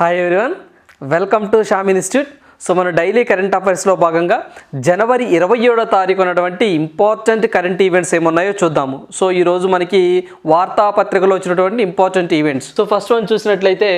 Hi everyone welcome to Sham institute so మన daily current అఫైర్స్లో భాగంగా జనవరి ఇరవై ఏడో తారీఖు ఉన్నటువంటి ఇంపార్టెంట్ కరెంట్ ఈవెంట్స్ ఏమున్నాయో చూద్దాము. సో ఈరోజు మనకి వార్తాపత్రికలో వచ్చినటువంటి important events so first one చూసినట్లయితే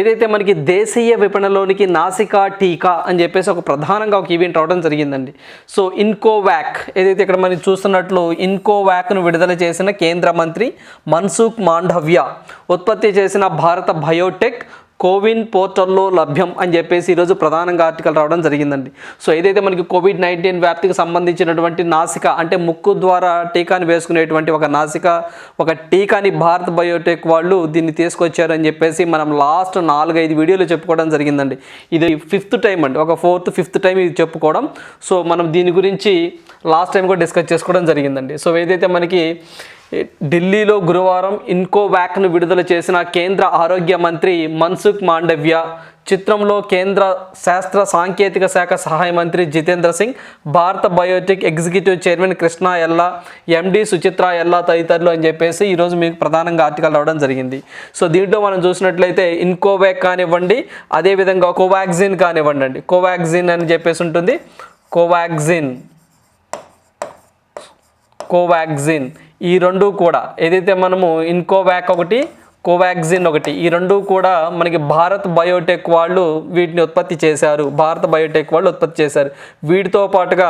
ఏదైతే మనకి దేశీయ విపణలోనికి నాసికా టీకా అని చెప్పేసి ఒక ప్రధానంగా ఒక ఈవెంట్ రావడం జరిగిందండి. సో ఇన్కోవాక్ ఏదైతే ఇక్కడ మనం చూస్తున్నట్లు ఇన్కోవాక్ను విడుదల చేసిన కేంద్ర మంత్రి మన్సుఖ్ మాండవ్య ఉత్పత్తి చేసిన భారత బయోటెక్ కోవిన్ పోర్టల్లో లభ్యం అని చెప్పేసి ఈరోజు ప్రధానంగా ఆర్టికల్ రావడం జరిగిందండి. సో ఏదైతే మనకి కోవిడ్ నైన్టీన్ వ్యాప్తికి సంబంధించినటువంటి నాసిక అంటే ముక్కు ద్వారా టీకాని వేసుకునేటువంటి ఒక నాసిక ఒక టీకాని భారత్ బయోటెక్ వాళ్ళు దీన్ని తీసుకొచ్చారని చెప్పేసి మనం లాస్ట్ నాలుగైదు వీడియోలు చెప్పుకోవడం జరిగిందండి. ఇది ఫిఫ్త్ టైం అండి. ఒక ఫోర్త్ ఫిఫ్త్ టైం ఇది చెప్పుకోవడం. సో మనం దీని గురించి లాస్ట్ టైం కూడా డిస్కస్ చేసుకోవడం జరిగిందండి. సో ఏదైతే మనకి ఢిల్లీలో గురువారం ఇన్కోవాక్ను విడుదల చేసిన కేంద్ర ఆరోగ్య మంత్రి మన్సుఖ్ మాండవ్య చిత్రంలో కేంద్ర శాస్త్ర సాంకేతిక శాఖ సహాయ మంత్రి జితేంద్ర సింగ్ భారత బయోటెక్ ఎగ్జిక్యూటివ్ చైర్మన్ కృష్ణ ఎల్లా ఎండి సుచిత్ర ఎల్లా తదితరులు అని చెప్పేసి ఈరోజు మీకు ప్రధానంగా ఆర్టికల్ రావడం జరిగింది. సో దీంట్లో మనం చూసినట్లయితే ఇన్కోవాక్ కానివ్వండి అదేవిధంగా కోవాక్సిన్ కానివ్వండి అండి కోవాక్సిన్ అని చెప్పేసి ఉంటుంది. కోవాక్సిన్. కోవాక్సిన్. ఈ రెండు కూడా. ఏదైతే మనము ఇన్కోవ్యాక్ ఒకటి కోవాక్సిన్ ఒకటి. ఈ రెండు కూడా మనకి భారత్ బయోటెక్ వాళ్ళు వీటిని ఉత్పత్తి చేశారు. భారత బయోటెక్ వాళ్ళు ఉత్పత్తి చేశారు. వీటితో పాటుగా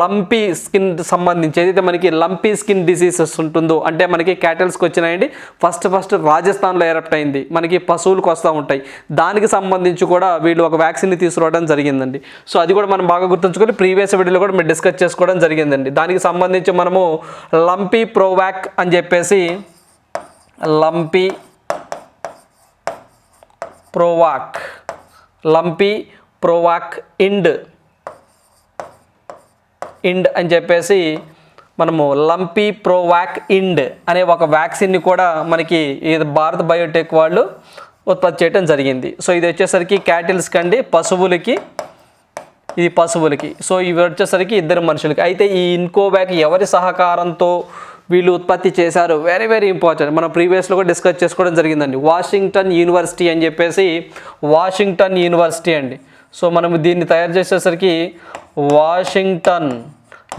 లంపీ స్కిన్ సంబంధించి ఏదైతే మనకి లంపీ స్కిన్ డిసీజెస్ ఉంటుందో అంటే మనకి క్యాటల్స్కి వచ్చినాయండి ఫస్ట్ ఫస్ట్ రాజస్థాన్లో ఎరప్ట్ అయింది. మనకి పశువులకు వస్తూ ఉంటాయి. దానికి సంబంధించి కూడా వీళ్ళు ఒక వ్యాక్సిన్ని తీసుకురావడం జరిగిందండి. సో అది కూడా మనం బాగా గుర్తుంచుకొని ప్రీవియస్ వీడియోలో కూడా మేము డిస్కస్ చేసుకోవడం జరిగిందండి. దానికి సంబంధించి మనము లంపీ ప్రోవాక్ అని చెప్పేసి లంపీ ప్రోవాక్ లంపీ ప్రోవాక్ ఇండ్ ఇండ్ అని చెప్పేసి మనము లంపీ ప్రోవాక్ ఇండ్ అనే ఒక వ్యాక్సిన్ని కూడా మనకి ఇది భారత్ బయోటెక్ వాళ్ళు ఉత్పత్తి చేయడం జరిగింది. సో ఇది వచ్చేసరికి క్యాటిల్స్కి అండి పశువులకి ఇది పశువులకి. సో ఇవి వచ్చేసరికి ఇద్దరు మనుషులకి. అయితే ఈ ఇన్కోవ్యాక్ ఎవరి సహకారంతో వీళ్ళు ఉత్పత్తి చేశారు. వెరీ వెరీ ఇంపార్టెంట్ మనం ప్రీవియస్లో కూడా డిస్కస్ చేసుకోవడం జరిగిందండి. వాషింగ్టన్ యూనివర్సిటీ అని చెప్పేసి వాషింగ్టన్ యూనివర్సిటీ అండి. సో మనం దీన్ని తయారు చేసేసరికి వాషింగ్టన్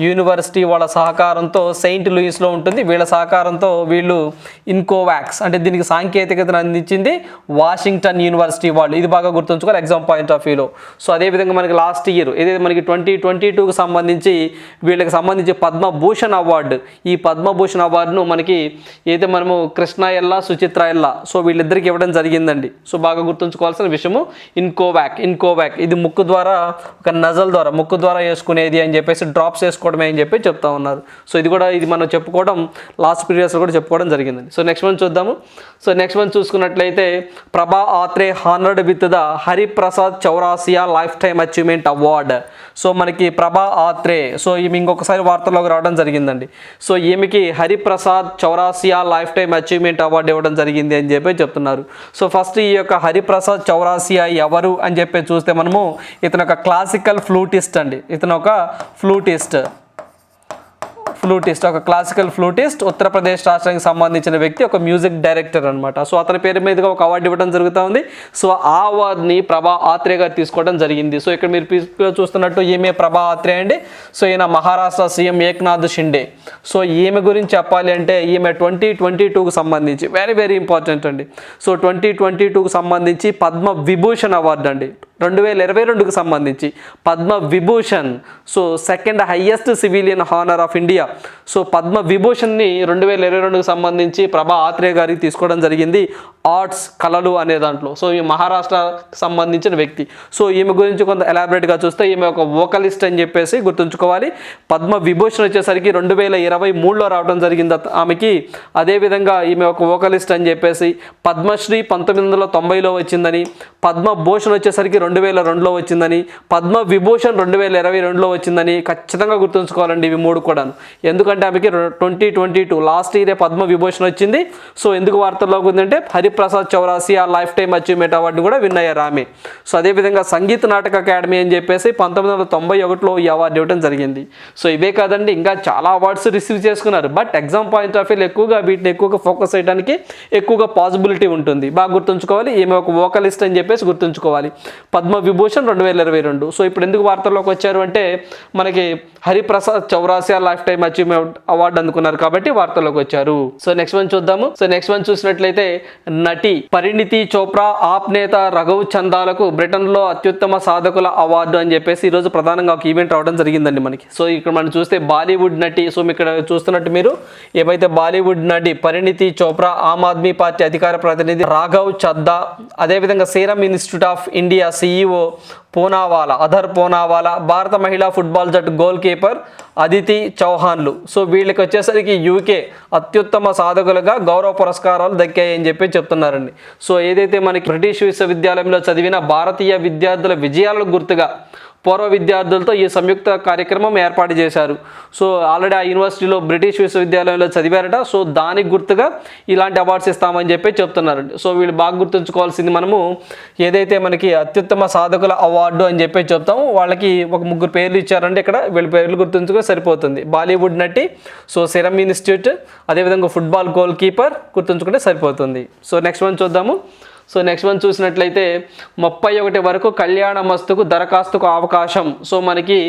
యూనివర్సిటీ వాళ్ళ సహకారంతో సెయింట్ లూయిస్లో ఉంటుంది. వీళ్ళ సహకారంతో వీళ్ళు ఇన్కోవాక్స్ అంటే దీనికి సాంకేతికతను అందించింది వాషింగ్టన్ యూనివర్సిటీ వాళ్ళు. ఇది బాగా గుర్తుంచుకోవాలి ఎగ్జామ్ పాయింట్ ఆఫ్ వ్యూలో. సో అదేవిధంగా మనకి లాస్ట్ ఇయర్ ఏదైతే మనకి ట్వంటీ ట్వంటీ టూకి సంబంధించి వీళ్ళకి సంబంధించి పద్మభూషణ్ అవార్డు ఈ పద్మభూషణ్ అవార్డును మనకి ఏదైతే మనము కృష్ణ ఎల్లా సుచిత్ర ఎల్లా సో వీళ్ళిద్దరికి ఇవ్వడం జరిగిందండి. సో బాగా గుర్తుంచుకోవాల్సిన విషయము ఇన్కోవాక్ ఇన్కోవాక్. ఇది ముక్కు ద్వారా ఒక నజల్ ద్వారా ముక్కు ద్వారా వేసుకునేది అని చెప్పేసి డ్రాప్స్ వేసుకోవడమే అని చెప్పి చెప్తా ఉన్నారు. సో ఇది కూడా ఇది మనం చెప్పుకోవడం లాస్ట్ పీరియడ్స్లో కూడా చెప్పుకోవడం జరిగిందండి. సో నెక్స్ట్ మంత్ చూద్దాము. సో నెక్స్ట్ మంత్ చూసుకున్నట్లయితే Prabha Atre honoured with the Hariprasad Chaurasia lifetime achievement award. So మనకి ప్రభా ఆత్రే. సో ఈమె ఇంకొకసారి వార్తల్లోకి రావడం జరిగిందండి. సో ఈమెకి Hariprasad Chaurasia lifetime achievement award ఇవ్వడం జరిగింది అని చెప్పి చెప్తున్నారు. సో ఫస్ట్ ఈ యొక్క హరిప్రసాద్ చౌరాసియా ఎవరు అని చెప్పి చూస్తే మనము ఇతను ఒక క్లాసికల్ ఫ్లూటిస్ట్ అండి. ఇతను ఒక ఫ్లూటిస్ట్. ఫ్లూటిస్ట్ ఒక క్లాసికల్ ఫ్లూటిస్ట్ ఉత్తరప్రదేశ్ రాష్ట్రానికి సంబంధించిన వ్యక్తి ఒక మ్యూజిక్ డైరెక్టర్ అనమాట సో అతని పేరు మీదుగా ఒక అవార్డు ఇవ్వడం జరుగుతూ ఉంది. సో ఆ అవార్డుని ప్రభా ఆత్రే గారు తీసుకోవడం జరిగింది. సో ఇక్కడ మీరు చూస్తున్నట్టు ఈమె ప్రభా ఆత్రే అండి. సో ఈయన మహారాష్ట్ర సీఎం ఏక్నాథ్ షిండే. సో ఈమె గురించి చెప్పాలి అంటే ఈమె ట్వంటీ ట్వంటీ టూకి సంబంధించి వెరీ వెరీ ఇంపార్టెంట్ అండి. సో ట్వంటీ ట్వంటీ టూకి సంబంధించి పద్మ విభూషణ్ అవార్డు అండి. రెండు వేల ఇరవై రెండుకు సంబంధించి Padma Vibhushan so second highest civilian honour of India so Padma విభూషణ్ని రెండు వేల ఇరవై రెండుకు సంబంధించి ప్రభా ఆత్రేయ గారికి తీసుకోవడం జరిగింది. ఆర్ట్స్ కళలు అనే దాంట్లో. సో ఈ మహారాష్ట్రకి సంబంధించిన వ్యక్తి. సో ఈమె గురించి కొంత ఎలాబరేట్గా చూస్తే ఈమె ఒక వోకలిస్ట్ అని చెప్పేసి గుర్తుంచుకోవాలి. పద్మ విభూషణ్ వచ్చేసరికి రెండు వేల ఇరవై మూడులో రావడం జరిగింది ఆమెకి. అదేవిధంగా ఈమె ఒక వోకలిస్ట్ అని చెప్పేసి పద్మశ్రీ పంతొమ్మిది వందల తొంభైలో వచ్చిందని పద్మభూషణ్ వచ్చేసరికి రెండు రెండు వేల రెండులో వచ్చిందని పద్మ విభూషణ్ రెండు వేల ఇరవై రెండులో వచ్చిందని ఖచ్చితంగా గుర్తుంచుకోవాలండి ఇవి మూడు కూడా ఎందుకంటే ఆమెకి ట్వంటీ ట్వంటీ టూ లాస్ట్ ఇయరే పద్మ విభూషణ్ వచ్చింది. సో ఎందుకు వార్తల్లోకి ఉందంటే Hariprasad Chaurasia lifetime achievement award కూడా విన్ అయ్యారు ఆమె. సో అదేవిధంగా సంగీత నాటక అకాడమీ అని చెప్పేసి పంతొమ్మిది వందల తొంభై ఒకటిలో ఈ అవార్డు ఇవ్వడం జరిగింది. సో ఇవే కాదండి ఇంకా చాలా అవార్డ్స్ రిసీవ్ చేసుకున్నారు. బట్ ఎగ్జామ్ పాయింట్ ఆఫ్ వ్యూలో ఎక్కువగా వీటిని ఎక్కువగా ఫోకస్ చేయడానికి ఎక్కువగా పాసిబిలిటీ ఉంటుంది. బాగా గుర్తుంచుకోవాలి ఈమె ఒక వోకలిస్ట్ అని చెప్పేసి గుర్తుంచుకోవాలి. పద్మ విభూషణ్ రెండు వేల ఇరవై రెండు. సో ఇప్పుడు ఎందుకు వార్తల్లోకి వచ్చారు అంటే మనకి Hariprasad Chaurasia lifetime achievement award అందుకున్నారు కాబట్టి వార్తల్లోకి వచ్చారు. సో నెక్స్ట్ వన్ చూద్దాము. సో నెక్స్ట్ వన్ చూసినట్లయితే నటి పరిణితి చోప్రా ఆప్ నేత రఘువ్ చందాలకు బ్రిటన్లో అత్యుత్తమ సాధకుల అవార్డు అని చెప్పేసి ఈరోజు ప్రధానంగా ఒక ఈవెంట్ రావడం జరిగిందండి మనకి. సో ఇక్కడ మనం చూస్తే బాలీవుడ్ నటి సో ఇక్కడ చూస్తున్నట్టు మీరు ఏవైతే బాలీవుడ్ నటి పరిణితి చోప్రా ఆమ్ ఆద్మీ పార్టీ అధికార ప్రతినిధి రాఘవ్ చద్దా అదేవిధంగా Serum Institute of India CEO Poonawalla Adar Poonawalla భారత మహిళా ఫుట్బాల్ జట్టు గోల్ కీపర్ అదితి చౌహాన్లు. సో వీళ్ళకి వచ్చేసరికి యూకే అత్యుత్తమ సాధకులుగా గౌరవ పురస్కారాలు దక్కాయని చెప్పి చెప్తున్నారండి. సో ఏదైతే మనకి బ్రిటిష్ విశ్వవిద్యాలయంలో చదివిన భారతీయ విద్యార్థుల విజయాలకు గుర్తుగా పూర్వ విద్యార్థులతో ఈ సంయుక్త కార్యక్రమం ఏర్పాటు చేశారు. సో ఆల్రెడీ ఆ యూనివర్సిటీలో బ్రిటిష్ విశ్వవిద్యాలయంలో చదివారట. సో దానికి గుర్తుగా ఇలాంటి అవార్డ్స్ ఇస్తామని చెప్పి చెప్తున్నారండి సో వీళ్ళు బాగా గుర్తుంచుకోవాల్సింది మనము ఏదైతే మనకి అత్యుత్తమ సాధకుల అవార్డు అని చెప్పి చెప్తాము వాళ్ళకి ఒక ముగ్గురు పేర్లు ఇచ్చారంటే ఇక్కడ వీళ్ళ పేర్లు గుర్తుంచుకో సరిపోతుంది. బాలీవుడ్ నటి సో సిరమ్ ఇన్స్టిట్యూట్ అదేవిధంగా ఫుట్బాల్ గోల్ కీపర్ గుర్తుంచుకుంటే సరిపోతుంది. సో నెక్స్ట్ వన్ చూద్దాము. సో నెక్స్ట్ వన్ చూసినట్లయితే ముప్పై ఒకటి వరకు కళ్యాణ మస్తుకు దరఖాస్తుకు అవకాశం. సో మనకి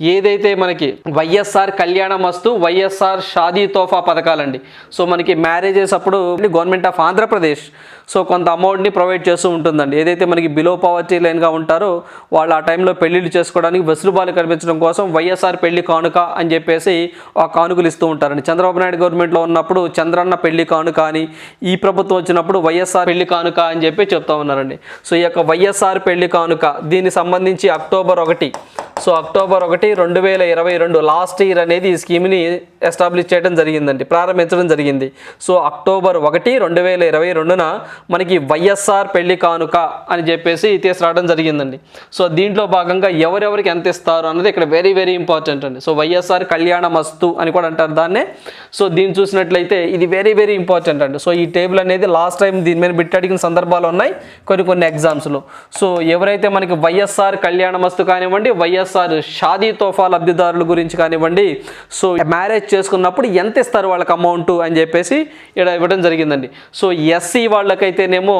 ఏదైతే మనకి వైఎస్ఆర్ కళ్యాణ మస్తు వైఎస్ఆర్ షాదీ తోఫా పథకాలండి. సో మనకి మ్యారేజెస్ అప్పుడు గవర్నమెంట్ ఆఫ్ ఆంధ్రప్రదేశ్ సో కొంత అమౌంట్ని ప్రొవైడ్ చేస్తూ ఉంటుందండి. ఏదైతే మనకి బిలో పవర్టీ లైన్గా ఉంటారో వాళ్ళు ఆ టైంలో పెళ్ళిళ్ళు చేసుకోవడానికి వెసులుబాలు కల్పించడం కోసం వైఎస్ఆర్ పెళ్ళి కానుక అని చెప్పేసి ఆ కానుకలు ఇస్తూ ఉంటారండి. చంద్రబాబు నాయుడు గవర్నమెంట్లో ఉన్నప్పుడు చంద్రన్న పెళ్ళి కానుక అని ఈ ప్రభుత్వం వచ్చినప్పుడు వైఎస్ఆర్ పెళ్ళి కానుక అని చెప్పి చెప్తా ఉన్నారండి. సో ఈ యొక్క వైఎస్ఆర్ పెళ్ళి కానుక దీనికి సంబంధించి అక్టోబర్ ఒకటి సో అక్టోబర్ ఒకటి రెండు వేల ఇరవై రెండు లాస్ట్ ఇయర్ అనేది ఈ స్కీమ్ని ఎస్టాబ్లిష్ చేయడం జరిగిందండి ప్రారంభించడం జరిగింది. సో అక్టోబర్ ఒకటి రెండు వేల ఇరవై రెండున మనకి వైఎస్ఆర్ పెళ్ళి కానుక అని చెప్పేసి తీసుకురావడం జరిగిందండి. సో దీంట్లో భాగంగా ఎవరెవరికి ఎంత ఇస్తారు అన్నది ఇక్కడ వెరీ వెరీ ఇంపార్టెంట్ అండి. సో వైఎస్ఆర్ కళ్యాణ మస్తు అని కూడా అంటారు దాన్నే. సో దీన్ని చూసినట్లయితే ఇది వెరీ వెరీ ఇంపార్టెంట్ అండి. సో ఈ టేబుల్ అనేది లాస్ట్ టైం దీని మీద బిట్ అడిగిన సందర్భాలు ఉన్నాయి కొన్ని కొన్ని ఎగ్జామ్స్లో సో ఎవరైతే మనకి వైఎస్ఆర్ కళ్యాణ మస్తు కానివ్వండి వైఎస్ఆర్ షాదీ తోఫా లబ్ధిదారుల గురించి కానివ్వండి సో మ్యారేజ్ చేసుకున్నప్పుడు ఎంత ఇస్తారు వాళ్ళకి అమౌంట్ అని చెప్పేసి ఇక్కడ ఇవ్వడం జరిగిందండి. సో ఎస్సీ అయితేనేమో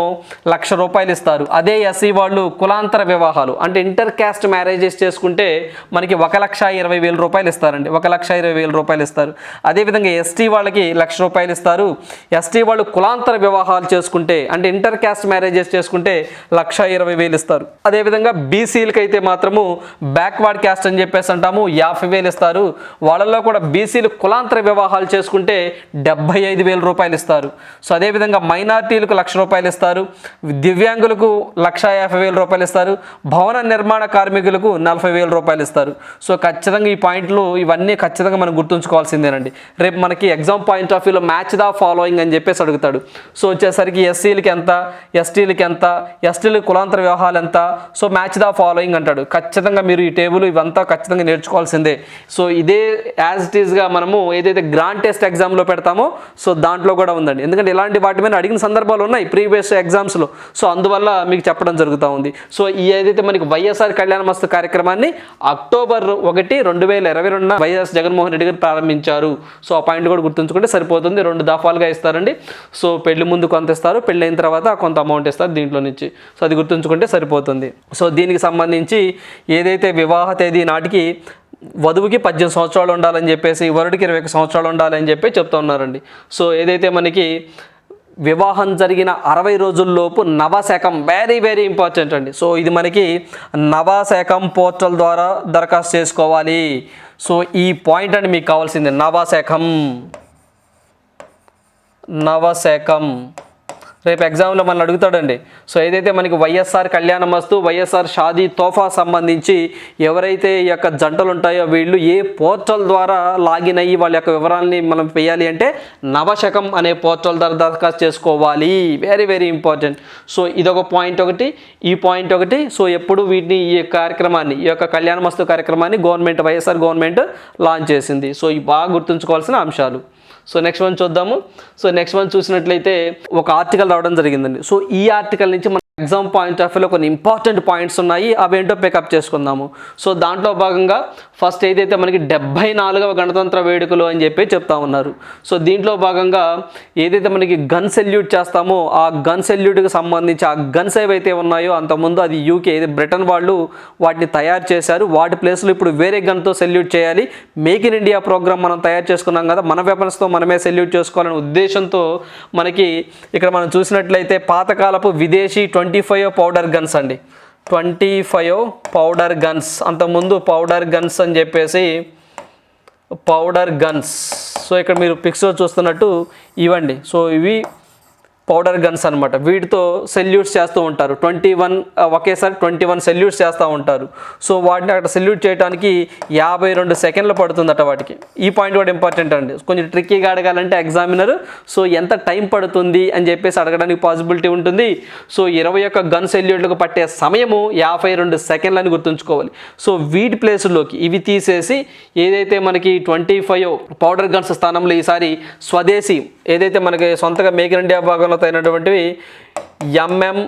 లక్ష రూపాయలు ఇస్తారు. అదే ఎస్సీ వాళ్ళు కులాంతర వివాహాలు. అంటే ఇంటర్ క్యాస్ట్ మ్యారేజెస్ చేసుకుంటే మనకి ఒక లక్ష ఇరవై వేల రూపాయలు ఇస్తారండి. ఒక లక్ష ఇరవై వేల రూపాయలు ఇస్తారు. అదేవిధంగా ఎస్టీ వాళ్ళకి లక్ష రూపాయలు ఇస్తారు. ఎస్టీ వాళ్ళు కులాంతర వివాహాలు చేసుకుంటే అంటే ఇంటర్ క్యాస్ట్ మ్యారేజెస్ చేసుకుంటే లక్ష ఇరవై వేలు ఇస్తారు. అదేవిధంగా బీసీలకి అయితే మాత్రము బ్యాక్వర్డ్ క్యాస్ట్ అని చెప్పేసి అంటాము యాభై వేలు ఇస్తారు. వాళ్ళల్లో కూడా బీసీలు కులాంతర వివాహాలు చేసుకుంటే డెబ్బై ఐదు వేల రూపాయలు ఇస్తారు. సో అదేవిధంగా మైనార్టీలకు లక్ష రూపాయలు ఇస్తారు. దివ్యాంగులకు లక్ష యాభై వేల రూపాయలు ఇస్తారు. భవన నిర్మాణ కార్మికులకు నలభై వేల రూపాయలు ఇస్తారు. సో ఖచ్చితంగా ఈ పాయింట్లు ఇవన్నీ ఖచ్చితంగా మనం గుర్తుంచుకోవాల్సిందేనండి. రేపు మనకి ఎగ్జామ్ పాయింట్ ఆఫ్ వ్యూలో మ్యాచ్ ద ఫాలోయింగ్ అని చెప్పేసి అడుగుతాడు. సో వచ్చేసరికి ఎస్సీలకి ఎంత ఎస్టీలకి ఎంత ఎస్టీలకు కులాంతర వ్యవహారాలు ఎంత సో మ్యాచ్ ద ఫాలోయింగ్ అంటాడు. ఖచ్చితంగా మీరు ఈ టేబుల్ ఇవంతా ఖచ్చితంగా నేర్చుకోవాల్సిందే. సో ఇదే యాజ్ ఇట్ ఈస్గా మనము ఏదైతే గ్రాండ్ టెస్ట్ ఎగ్జామ్లో పెడతామో సో దాంట్లో కూడా ఉందండి. ఎందుకంటే ఇలాంటి వాటి మీద అడిగిన సందర్భాలు ఉన్నాయి. ప్రీవియస్ ఎగ్జామ్స్లో. సో అందువల్ల మీకు చెప్పడం జరుగుతూ ఉంది. సో ఈ ఏదైతే మనకి వైఎస్ఆర్ కళ్యాణ మస్తు కార్యక్రమాన్ని అక్టోబర్ ఒకటి రెండు వేల ఇరవై రెండున వైఎస్ జగన్మోహన్ రెడ్డి గారు ప్రారంభించారు. సో ఆ పాయింట్ కూడా గుర్తుంచుకుంటే సరిపోతుంది. రెండు దఫాలుగా ఇస్తారండి. సో పెళ్ళి ముందు కొంత ఇస్తారు. పెళ్ళి అయిన తర్వాత కొంత అమౌంట్ ఇస్తారు దీంట్లో నుంచి. సో అది గుర్తుంచుకుంటే సరిపోతుంది. సో దీనికి సంబంధించి ఏదైతే వివాహ తేదీ నాటికి వధువుకి పద్దెనిమిది సంవత్సరాలు ఉండాలని చెప్పేసి వరుడికి ఇరవై ఒక సంవత్సరాలు ఉండాలని చెప్పి చెప్తున్నారండి సో ఏదైతే మనకి వివాహం జరిగిన అరవై రోజుల్లోపు నవశకం వెరీ వెరీ ఇంపార్టెంట్ అండి. సో ఇది మనకి నవశకం పోర్టల్ ద్వారా దరఖాస్తు చేసుకోవాలి. సో ఈ పాయింట్ అండి మీకు కావాల్సింది. నవశకం నవశకం రేపు ఎగ్జామ్లో మనల్ని అడుగుతాడండి. సో ఏదైతే మనకి వైఎస్ఆర్ కళ్యాణ మస్తు వైఎస్ఆర్ షాదీ తోఫా సంబంధించి ఎవరైతే ఈ యొక్క జంటలు ఉంటాయో వీళ్ళు ఏ పోర్టల్ ద్వారా లాగిన్ అయ్యి వాళ్ళ యొక్క వివరాలని మనం వేయాలి అంటే నవశకం అనే పోర్టల్ ద్వారా దరఖాస్తు చేసుకోవాలి. వెరీ వెరీ ఇంపార్టెంట్ సో ఇదొక పాయింట్ ఒకటి. ఈ పాయింట్ ఒకటి సో ఎప్పుడు వీటిని ఈ కార్యక్రమాన్ని ఈ యొక్క కళ్యాణ మస్తు కార్యక్రమాన్ని గవర్నమెంట్ వైఎస్ఆర్ గవర్నమెంట్ లాంచ్ చేసింది. సో ఇవి బాగా గుర్తుంచుకోవాల్సిన అంశాలు. సో నెక్స్ట్ వన్ చూద్దాము. సో నెక్స్ట్ వన్ చూసినట్లయితే ఒక ఆర్టికల్ రావడం జరిగిందండి. సో ఈ ఆర్టికల్ నుంచి ఎగ్జామ్ పాయింట్ ఆఫ్ వ్యూలో కొన్ని ఇంపార్టెంట్ పాయింట్స్ ఉన్నాయి. అవి ఏంటో పికప్ చేసుకుందాము. సో దాంట్లో భాగంగా ఫస్ట్ ఏదైతే మనకి డెబ్బై నాలుగవ గణతంత్ర వేడుకలు అని చెప్పి చెప్తా ఉన్నారు. సో దీంట్లో భాగంగా ఏదైతే మనకి గన్ సెల్యూట్ చేస్తామో ఆ గన్ సెల్యూట్కి సంబంధించి ఆ గన్స్ ఏవైతే ఉన్నాయో అంతకుముందు అది యూకే బ్రిటన్ వాళ్ళు వాటిని తయారు చేశారు. వాటి ప్లేస్లో ఇప్పుడు వేరే గన్తో సెల్యూట్ చేయాలి. మేక్ ఇన్ ఇండియా ప్రోగ్రామ్ మనం తయారు చేసుకున్నాం కదా మన వెపన్స్తో మనమే సెల్యూట్ చేసుకోవాలనే ఉద్దేశంతో మనకి ఇక్కడ మనం చూసినట్లయితే పాతకాలపు విదేశీ twenty twenty five powder guns అండి. Twenty five powder guns. అంతకుముందు పౌడర్ గన్స్ అని చెప్పేసి పౌడర్ గన్స్. సో ఇక్కడ మీరు పిక్స్లో చూస్తున్నట్టు ఇవ్వండి. సో ఇవి పౌడర్ గన్స్ అనమాట వీటితో సెల్యూట్స్ చేస్తూ ఉంటారు. ట్వంటీ వన్ ఒకేసారి ట్వంటీ వన్ సెల్యూట్స్ చేస్తూ ఉంటారు. సో వాటిని అక్కడ సెల్యూట్ చేయడానికి యాభై రెండు సెకండ్లు పడుతుందట వాటికి. ఈ పాయింట్ కూడా ఇంపార్టెంట్ అండి. కొంచెం ట్రిక్కీగా అడగాలంటే ఎగ్జామినర్ సో ఎంత టైం పడుతుంది? అని చెప్పేసి అడగడానికి పాసిబిలిటీ ఉంటుంది. సో ఇరవై ఒక్క గన్ సెల్యూట్లకు పట్టే సమయము యాభై రెండు సెకండ్లని గుర్తుంచుకోవాలి. సో వీటి ప్లేసుల్లోకి ఇవి తీసేసి ఏదైతే మనకి ట్వంటీ ఫైవ్ పౌడర్ గన్స్ స్థానంలో ఈసారి స్వదేశీ ఏదైతే మనకి సొంతగా మేక్ ఇన్ ఇండియా భాగంలో తగినటువంటివి ఎంఎం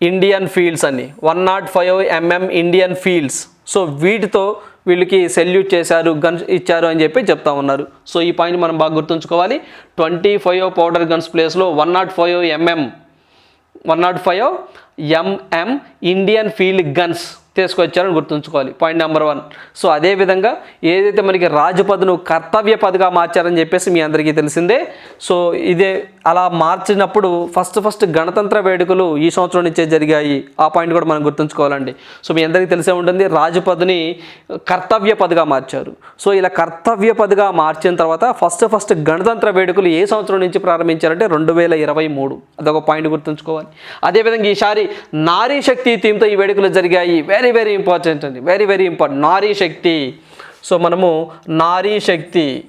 ఇండియన్ ఫీల్డ్స్ అని one nought five MM Indian fields so వీటితో వీళ్ళకి సెల్యూట్ చేశారు గన్స్ ఇచ్చారు అని చెప్పి చెప్తా ఉన్నారు. సో ఈ పాయింట్ మనం బాగా గుర్తుంచుకోవాలి. ట్వంటీ ఫైవ్ పౌడర్ గన్స్ ప్లేస్లో one nought five MM one nought five MM Indian field guns తీసుకొచ్చారని గుర్తుంచుకోవాలి. పాయింట్ నెంబర్ వన్ సో అదేవిధంగా ఏదైతే మనకి రాజపదును కర్తవ్య పదగా మార్చారని చెప్పేసి మీ అందరికీ తెలిసిందే. సో ఇదే అలా మార్చినప్పుడు ఫస్ట్ ఫస్ట్ గణతంత్ర వేడుకలు ఈ సంవత్సరం నుంచే జరిగాయి. ఆ పాయింట్ కూడా మనం గుర్తుంచుకోవాలండి. సో మీ అందరికీ తెలిసే ఉంటుంది రాజపదుని కర్తవ్య పదగా మార్చారు. సో ఇలా కర్తవ్య పదగా మార్చిన తర్వాత ఫస్ట్ ఫస్ట్ గణతంత్ర వేడుకలు ఏ సంవత్సరం నుంచి ప్రారంభించారంటే రెండు వేల ఇరవై మూడు. అదొక పాయింట్ గుర్తుంచుకోవాలి. అదేవిధంగా ఈసారి నారీ శక్తి థీమ్తో ఈ వేడుకలు జరిగాయి. వెరీ వెరీ ఇంపార్టెంట్ అండి very very important Nari Shakti. So మనము నారీ శక్తి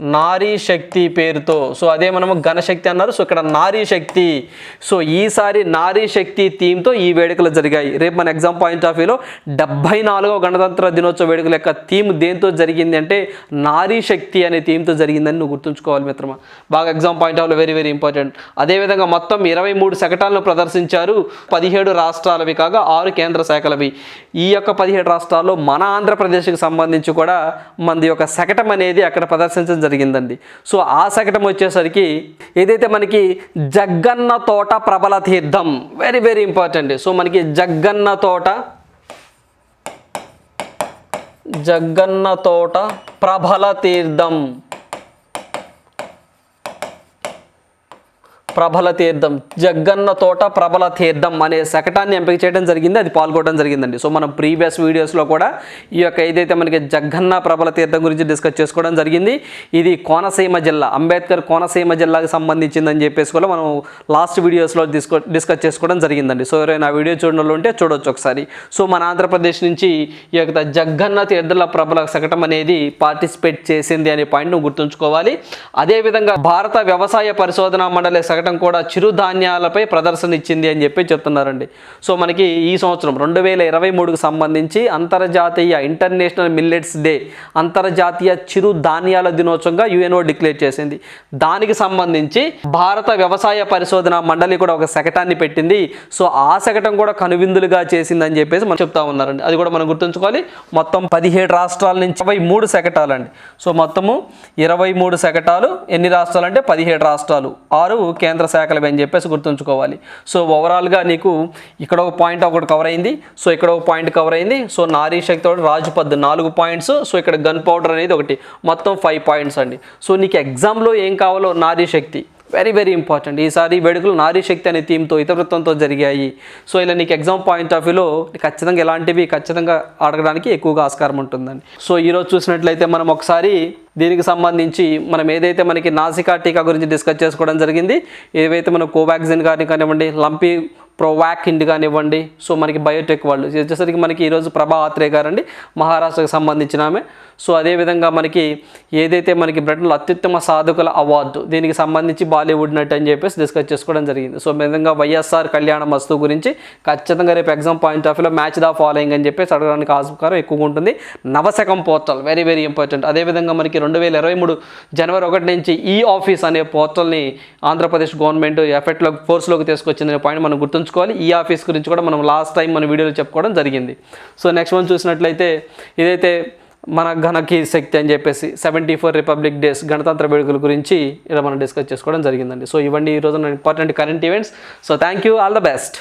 నారీ శక్తి పేరుతో. సో అదే మనము ఘనశక్తి అన్నారు. సో ఇక్కడ నారీ శక్తి. సో ఈసారి నారీ శక్తి థీమ్తో ఈ వేడుకలు జరిగాయి. రేపు మన ఎగ్జామ్ పాయింట్ ఆఫ్ వ్యూలో డెబ్బై నాలుగవ గణతంత్ర దినోత్సవ వేడుకల యొక్క థీమ్ దేంతో జరిగింది అంటే నారీ శక్తి అనే థీమ్తో జరిగిందని నువ్వు గుర్తుంచుకోవాలి మిత్రమా. బాగా ఎగ్జామ్ పాయింట్ ఆఫ్లో వెరీ వెరీ ఇంపార్టెంట్. అదేవిధంగా మొత్తం ఇరవై మూడు శకటాలను ప్రదర్శించారు పదిహేడు రాష్ట్రాలవి కాగా ఆరు కేంద్ర శాఖలవి. ఈ యొక్క పదిహేడు రాష్ట్రాల్లో మన ఆంధ్రప్రదేశ్కి సంబంధించి కూడా మనది యొక్క శకటం అనేది అక్కడ ప్రదర్శించడం జరిగిందండి. సో ఆ శకటం వచ్చేసరికి ఏదైతే మనకి జగ్గన్న తోట ప్రబల తీర్థం వెరీ వెరీ ఇంపార్టెంట్ సో మనకి జగ్గన్న తోట జగ్గన్న తోట ప్రబల తీర్థం. ప్రబల తీర్థం జగ్గన్న తోట ప్రబల తీర్థం అనే శకటాన్ని ఎంపిక చేయడం జరిగింది. అది పాల్గొనడం జరిగిందండి. సో మనం ప్రీవియస్ వీడియోస్లో కూడా ఈ యొక్క ఏదైతే మనకి జగ్గన్న ప్రబల తీర్థం గురించి డిస్కస్ చేసుకోవడం జరిగింది ఇది కోనసీమ జిల్లా అంబేద్కర్ కోనసీమ జిల్లాకి సంబంధించిందని చెప్పేసి కూడా మనం లాస్ట్ వీడియోస్లో డిస్కో డిస్కస్ చేసుకోవడం జరిగిందండి. సో ఎవరైనా వీడియో చూడడం ఉంటే చూడొచ్చు ఒకసారి. సో మన ఆంధ్రప్రదేశ్ నుంచి ఈ యొక్క జగ్గన్న తీర్థల ప్రబల శకటం అనేది పార్టిసిపేట్ చేసింది అనే పాయింట్ను గుర్తుంచుకోవాలి. అదేవిధంగా భారత వ్యవసాయ పరిశోధన మండలి శకటం కూడా చిరుధాన్యాలపై ప్రదర్శన ఇచ్చింది అని చెప్పి చెప్తున్నారండి. సో మనకి ఈ సంవత్సరం రెండు వేల ఇరవై మూడుకు సంబంధించి అంతర్జాతీయ ఇంటర్నేషనల్ మిల్లెట్స్ డే అంతర్జాతీయ చిరుధాన్యాల దినోత్సవంగా యుఎన్ఓ డిక్లేర్ చేసింది. దానికి సంబంధించి భారత వ్యవసాయ పరిశోధన మండలి కూడా ఒక శకటాన్ని పెట్టింది. సో ఆ శకటం కూడా కనువిందులుగా చేసిందని చెప్పేసి మనం చెప్తా ఉన్నారండి. అది కూడా మనం గుర్తుంచుకోవాలి. మొత్తం పదిహేడు రాష్ట్రాల నుంచి ఇరవై మూడు శకటాలండి. సో మొత్తము ఇరవై మూడు శకటాలు. ఎన్ని రాష్ట్రాలు అంటే పదిహేడు రాష్ట్రాలు. ఆరు కేంద్ర కేంద్ర శాఖలు అని చెప్పేసి గుర్తుంచుకోవాలి. సో ఓవరాల్గా నీకు ఇక్కడ ఒక పాయింట్ ఒకటి కవర్ అయింది. సో ఇక్కడ ఒక పాయింట్ కవర్ అయింది. సో నారీ శక్తి ఒకటి రాజుపద్దు నాలుగు పాయింట్స్ సో ఇక్కడ గన్ పౌడర్ అనేది ఒకటి. మొత్తం ఫైవ్ పాయింట్స్ అండి. సో నీకు ఎగ్జామ్లో ఏం కావాలో నారీ శక్తి. వెరీ వెరీ ఇంపార్టెంట్ ఈసారి వేడుకలు నారీ శక్తి అనే థీమ్తో ఇతవృత్తంతో జరిగాయి. సో ఇలా నీకు ఎగ్జామ్ పాయింట్ ఆఫ్ వ్యూలో ఖచ్చితంగా ఇలాంటివి ఖచ్చితంగా అడగడానికి ఎక్కువగా ఆస్కారం ఉంటుందండి. సో ఈరోజు చూసినట్లయితే మనం ఒకసారి దీనికి సంబంధించి మనం ఏదైతే మనకి నాసికా టీకా గురించి డిస్కస్ చేసుకోవడం జరిగింది ఏవైతే మన కోవాక్సిన్ కానీ కానివ్వండి లంపీ ప్రోవాక్ ఇండ్ కానివ్వండి సో మనకి బయోటెక్ వాళ్ళు వచ్చేసరికి మనకి ఈరోజు ప్రభా ఆత్రేయ గారండి మహారాష్ట్రకు సంబంధించిన ఆమె. సో అదేవిధంగా మనకి ఏదైతే మనకి బ్రిటన్లో అత్యుత్తమ సాధకుల అవార్డు దీనికి సంబంధించి బాలీవుడ్ నట్ అని చెప్పేసి డిస్కస్ చేసుకోవడం జరిగింది. సో విధంగా వైఎస్ఆర్ కళ్యాణ మస్తు గురించి ఖచ్చితంగా రేపు ఎగ్జామ్ పాయింట్ ఆఫ్ వ్యూలో మ్యాచ్ ద ఫాలోయింగ్ అని చెప్పేసి అడగడానికి ఆస్కారం ఎక్కువగా ఉంటుంది. Navashakam portal very very important. అదేవిధంగా మనకి రెండు వేల ఇరవై మూడు జనవరి ఒకటి నుంచి ఈ ఆఫీస్ అనే పోర్టల్ని ఆంధ్రప్రదేశ్ గవర్నమెంట్ ఎఫెక్ట్లో ఫోర్స్లోకి తీసుకొచ్చిందనే పాయింట్ మనం గుర్తుంచుకోవాలి. ఈ ఆఫీస్ గురించి కూడా మనం లాస్ట్ టైం మన వీడియోలో చెప్పుకోవడం జరిగింది. సో నెక్స్ట్ వన్ చూసినట్లయితే ఇదైతే మన ఘనకి శక్తి అని చెప్పేసి సెవెంటీ ఫోర్ రిపబ్లిక్ డేస్ గణతంత్ర వేడుకల గురించి ఇలా మనం డిస్కస్ చేసుకోవడం జరిగిందండి. సో ఇవన్నీ ఈరోజు important current events so thank you all the best